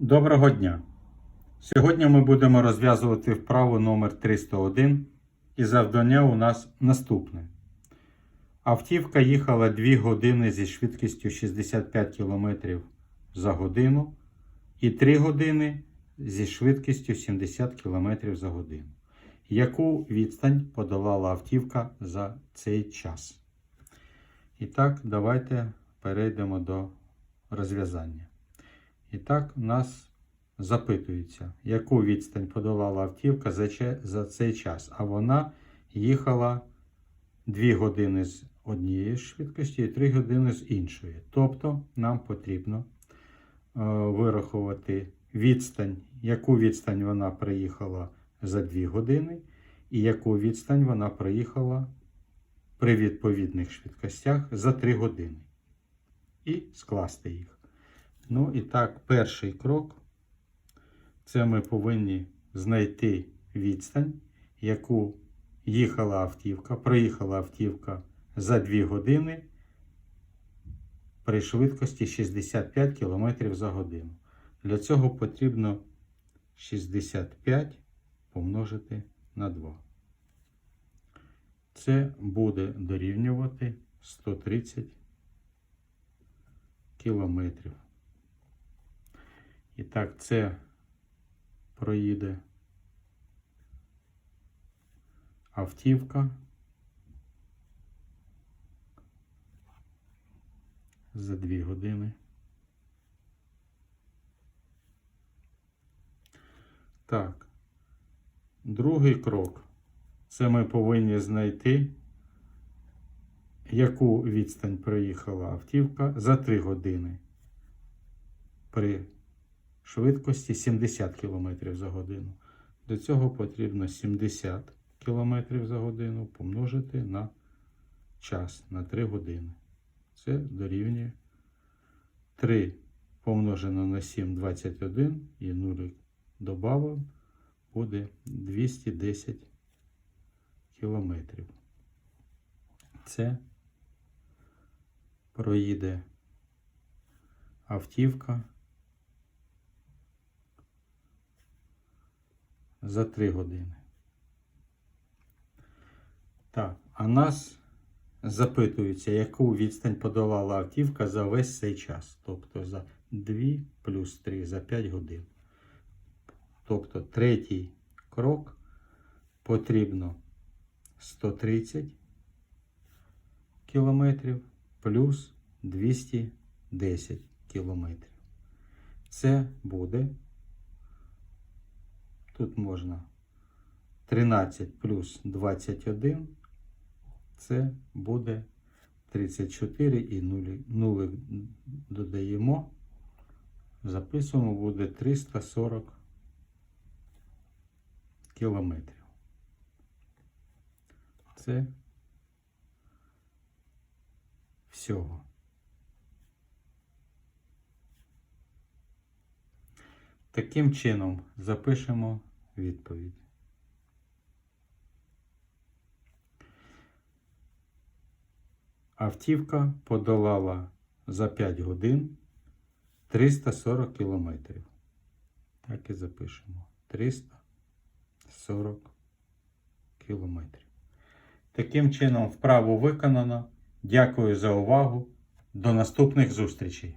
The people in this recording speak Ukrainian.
Доброго дня! Сьогодні ми будемо розв'язувати вправу номер 301 і завдання у нас наступне. Автівка їхала 2 години зі швидкістю 65 км за годину і 3 години зі швидкістю 70 км за годину. Яку відстань подолала автівка за цей час? І так, давайте перейдемо до розв'язання. І так, нас запитується, яку відстань подолала автівка за, цей час. А вона їхала 2 години з однієї швидкості і 3 години з іншої. Тобто нам потрібно е, вирахувати відстань, яку відстань вона проїхала за 2 години, і яку відстань вона проїхала при відповідних швидкостях за 3 години. І скласти їх. Ну і так, перший крок це ми повинні знайти відстань, яку їхала автівка, проїхала автівка за 2 години при швидкості 65 км за годину. Для цього потрібно 65 помножити на 2. Це буде дорівнювати 130 кілометрів. І так, це проїде автівка за 2 години. Так, другий крок. Це ми повинні знайти, яку відстань проїхала автівка за 3 години при швидкості 70 км за годину. До цього потрібно 70 км за годину помножити на час на 3 години. Це дорівнює 3 помножено на 7 21 і 0 добавимо буде 210 кілометрів. Це проїде автівка за 3 години. Так, а нас запитується, яку відстань подолала автівка за весь цей час. Тобто за 2 плюс 3 за 5 годин. Тобто третій крок потрібно 130 кілометрів плюс 210 кілометрів. Це буде Тут можна 13 плюс 21, це буде 34 і 0, 0 додаємо, записуємо, буде 340 кілометрів. Це всього. Таким чином запишемо відповідь. Автівка подолала за 5 годин 340 кілометрів. Так і запишемо. 340 кілометрів. Таким чином, вправу виконано. Дякую за увагу. До наступних зустрічей!